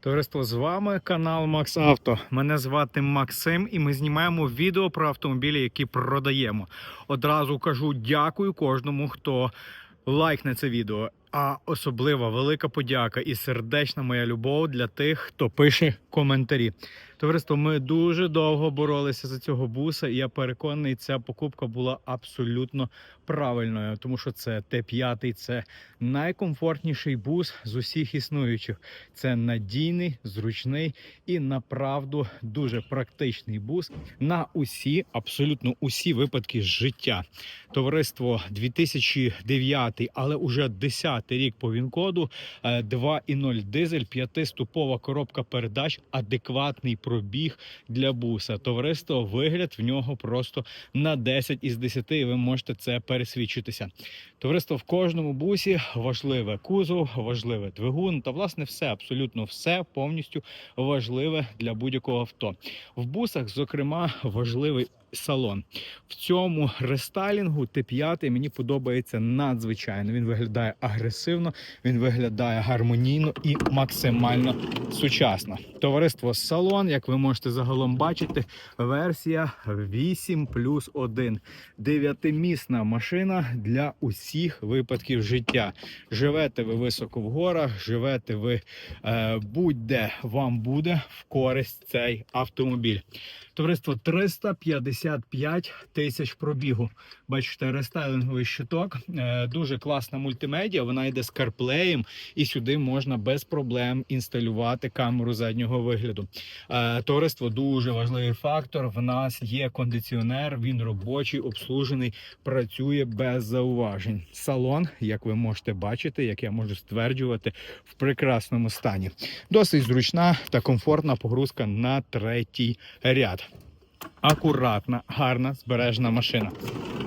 Товариство, з вами канал Макс Авто. Мене звати Максим, і ми знімаємо відео про автомобілі, які продаємо. Одразу кажу дякую кожному, хто лайкне це відео. А особлива велика подяка і сердечна моя любов для тих, хто пише коментарі. Товариство, ми дуже довго боролися за цього буса, і я переконаний, ця покупка була абсолютно правильною, тому що це Т5, це найкомфортніший бус з усіх існуючих. Це надійний, зручний і направду дуже практичний бус на усі, абсолютно усі випадки життя. Товариство 2009, але уже 10 рік по ВІН-коду, е, 2.0 дизель, п'ятиступова коробка передач, адекватний пробіг для буса. Товариство, вигляд в нього просто на 10 із 10, і ви можете це пересвідчитися. Товариство в кожному бусі важливе кузов, важливе двигун та власне все, абсолютно все повністю важливе для будь-якого авто. В бусах, зокрема, важливий салон. В цьому рестайлінгу Т5 мені подобається надзвичайно. Він виглядає агресивно, він виглядає гармонійно і максимально сучасно. Товариство салон, як ви можете загалом бачити, версія 8 плюс 1. Дев'ятимісна машина для усіх випадків життя. Живете ви високо в горах, живете ви е, будь-де вам буде в користь цей автомобіль. Товариство 355 тисяч пробігу. Бачите, рестайлинговий щиток. Е, Дуже класна мультимедіа. Вона йде з CarPlay, і сюди можна без проблем інсталювати камеру заднього вигляду. Е, Товариство дуже важливий фактор. В нас є кондиціонер, він робочий, обслужений, працює без зауважень. Салон, як ви можете бачити, як я можу стверджувати, в прекрасному стані. Досить зручна та комфортна погрузка на третій ряд. Акуратна, гарна, збережена машина.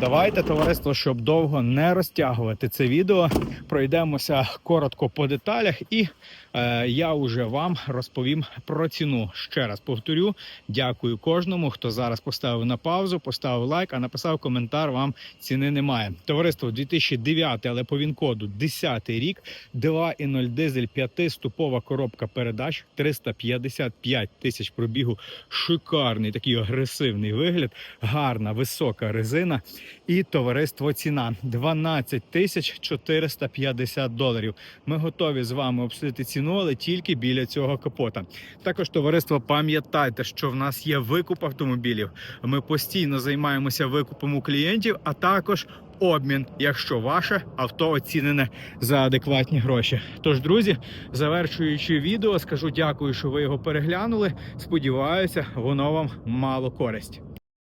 Давайте, товариство, щоб довго не розтягувати це відео, пройдемося коротко по деталях, і е, я вже вам розповім про ціну. Ще раз повторю, дякую кожному, хто зараз поставив на паузу, поставив лайк, а написав коментар. Вам ціни немає. Товариство 2009, але по він-коду 10 рік, 2.0 дизель, 5-ступова коробка передач, 355 тисяч пробігу. Шикарний такий агресивний вигляд, гарна висока резина. І товариство ціна 12 тисяч 450 доларів. Ми готові з вами обсудити ціну, але тільки біля цього капота. Також товариство, пам'ятайте, що в нас є викуп автомобілів. Ми постійно займаємося викупом у клієнтів, а також обмін, якщо ваше авто оцінене за адекватні гроші. Тож, друзі, завершуючи відео, скажу дякую, що ви його переглянули. Сподіваюся, воно вам мало користь.